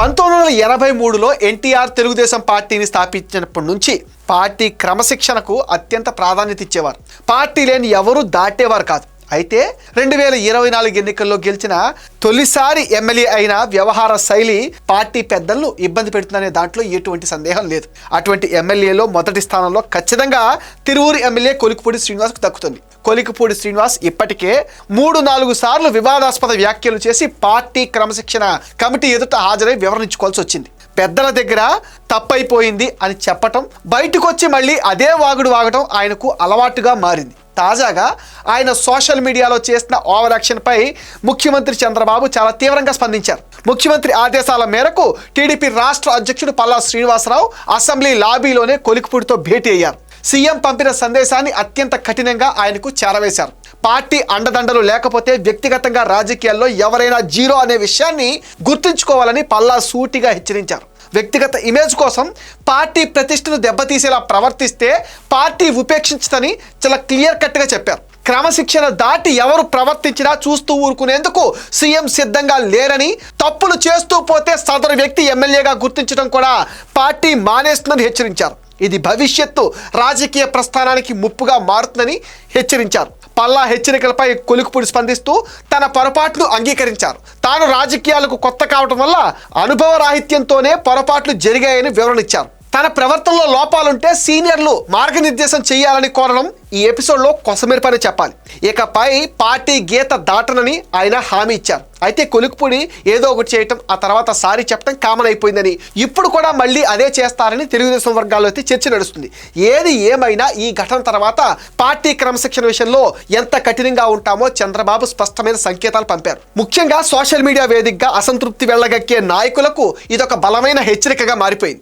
పంతొమ్మిది వందల ఎనభై మూడులో ఎన్టీఆర్ తెలుగుదేశం పార్టీని స్థాపించినప్పటి నుంచి పార్టీ క్రమశిక్షణకు అత్యంత ప్రాధాన్యత ఇచ్చేవారు. పార్టీ లేని ఎవరూ దాటేవారు కాదు. అయితే రెండు వేల ఇరవై నాలుగు ఎన్నికల్లో గెలిచిన తొలిసారి ఎమ్మెల్యే అయిన వ్యవహార శైలి పార్టీ పెద్దలను ఇబ్బంది పెడుతుందనే దాంట్లో ఎటువంటి సందేహం లేదు. అటువంటి ఎమ్మెల్యేలో మొదటి స్థానంలో ఖచ్చితంగా తిరువురు ఎమ్మెల్యే కొలికిపూడి శ్రీనివాస్కు దక్కుతుంది. కొలికిపూడి శ్రీనివాస్ ఇప్పటికే మూడు నాలుగు సార్లు వివాదాస్పద వ్యాఖ్యలు చేసి పార్టీ క్రమశిక్షణ కమిటీ ఎదుట హాజరై వివరించుకోవాల్సి వచ్చింది. పెద్దల దగ్గర తప్పైపోయింది అని చెప్పటం బయటకు వచ్చి మళ్ళీ అదే వాగుడు వాగటం ఆయనకు అలవాటుగా మారింది. తాజాగా ఆయన సోషల్ మీడియాలో చేసిన ఓవర్ యాక్షన్పై ముఖ్యమంత్రి చంద్రబాబు చాలా తీవ్రంగా స్పందించారు. ముఖ్యమంత్రి ఆదేశాల మేరకు టీడీపీ రాష్ట్ర అధ్యక్షుడు పల్లా శ్రీనివాసరావు అసెంబ్లీ లాబీలోనే కొలికిపూడితో భేటీ అయ్యారు. సీఎం పంపిన సందేశాన్ని అత్యంత కఠినంగా ఆయనకు చేరవేశారు. పార్టీ అండదండలు లేకపోతే వ్యక్తిగతంగా రాజకీయాల్లో ఎవరైనా జీరో అనే విషయాన్ని గుర్తుంచుకోవాలని పల్లా సూటిగా హెచ్చరించారు. వ్యక్తిగత ఇమేజ్ కోసం పార్టీ ప్రతిష్టను దెబ్బతీసేలా ప్రవర్తిస్తే పార్టీ ఉపేక్షించదని చాలా క్లియర్ కట్గా చెప్పారు. క్రమశిక్షణ దాటి ఎవరు ప్రవర్తించినా చూస్తూ ఊరుకునేందుకు సీఎం సిద్ధంగా లేరని తప్పులు చేస్తూ పోతే సదరు వ్యక్తి ఎమ్మెల్యేగా గుర్తించడం కూడా పార్టీ మానేస్తుందని హెచ్చరించారు. ఇది భవిష్యత్తు రాజకీయ ప్రస్థానానికి ముప్పుగా మారుతుందని హెచ్చరించారు. పల్లా హెచ్చరికలపై కొలుకుపుడి స్పందిస్తూ తన పొరపాట్లు అంగీకరించారు. తాను రాజకీయాలకు కొత్త కావటం వల్ల అనుభవ రాహిత్యంతోనే పొరపాట్లు జరిగాయని వివరణ ఇచ్చారు. తన ప్రవర్తనలో లోపాలుంటే సీనియర్లు మార్గనిర్దేశం చేయాలని కోరడం ఈ ఎపిసోడ్లో కొసమెరుపని చెప్పాలి. ఇకపై పార్టీ గీత దాటనని ఆయన హామీ ఇచ్చారు. అయితే కొలుకుపుడి ఏదో ఒకటి చేయటం ఆ తర్వాత సారీ చెప్పడం కామన్ అయిపోయిందని ఇప్పుడు కూడా మళ్ళీ అదే చేస్తారని తెలుగుదేశం వర్గాల్లో అయితే చర్చ నడుస్తుంది. ఏది ఏమైనా ఈ ఘటన తర్వాత పార్టీ క్రమశిక్షణ విషయంలో ఎంత కఠినంగా ఉంటామో చంద్రబాబు స్పష్టమైన సంకేతాలు పంపారు. ముఖ్యంగా సోషల్ మీడియా వేదికగా అసంతృప్తి వెళ్ళగక్కే నాయకులకు ఇదొక బలమైన హెచ్చరికగా మారిపోయింది.